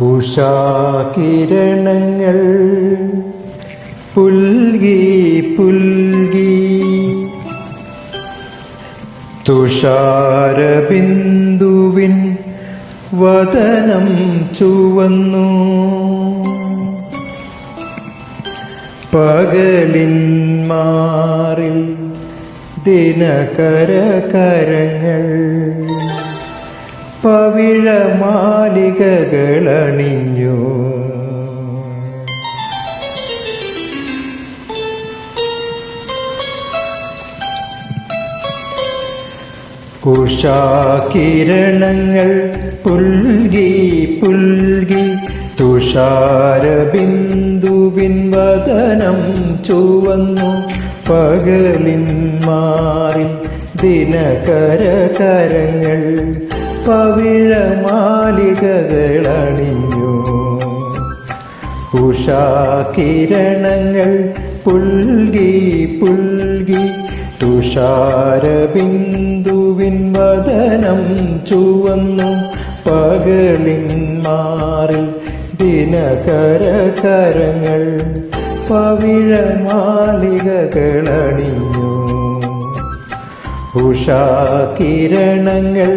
ഉഷാകിരണങ്ങൾ പുൽകി പുൽകി. തുഷാരബിന്ദുവിൻ വദനം ചുവന്നു. പകലിൻ മാറിൽ ദിനകര കരങ്ങൾ പവിഴമാലികകളണിഞ്ഞു. ഉഷാകിരണങ്ങൾ പുൽകി പുൽകി തുഷാരബിന്ദുവിൻ വദനം ചുവന്നു. പകലിൻ മാറി പവിഴമാലികകളണിഞ്ഞു ഉഷാകിരണങ്ങൾ പുൽകി പുൽകി തുഷാരബിന്ദുവിൻ വദനം ചുവന്നു പകലിൻ മാറിൽ ദിനകര കരങ്ങൾ പവിഴമാലികകളണിഞ്ഞു. ഉഷാകിരണങ്ങൾ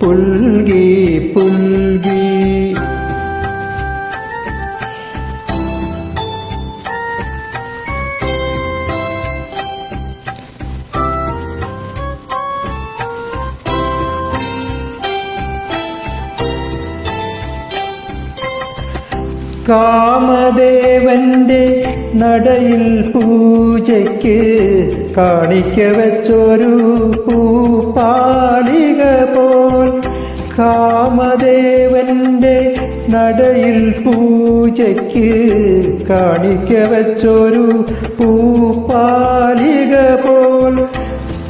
പുൽകി പുൽകി. കാമദേവന്റെ നടയിൽ പൂജയ്ക്ക് കാണിക്ക വെച്ചൊരു പൂപ്പാലിക പോൽ കാമദേവന്റെ നടയിൽ പൂജയ്ക്ക് കാണിക്ക വെച്ചൊരു പൂപ്പാലിക പോൽ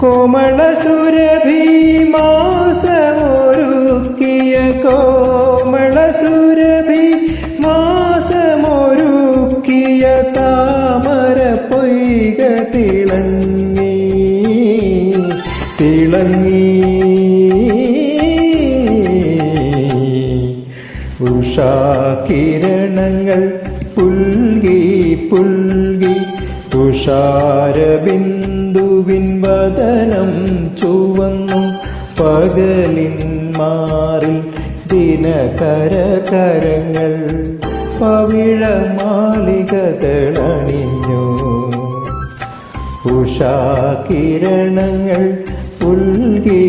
കോമള സുരഭീമാസമൊരുക്കിയ മാസമൊരുക്കിയ താമര പൊയ്ക തിളങ്ങി. തിളങ്ങി ഉഷാകിരണങ്ങൾ പുൽകി പുൽകി തുഷാരബിന്ദുവിൻ വദനം ചുവന്നു പകലിൻ മാറിൽ ദിനകര കരങ്ങൾ പവിഴമാലികകളണിഞ്ഞു ഉഷാകിരണങ്ങൾ പുൽകി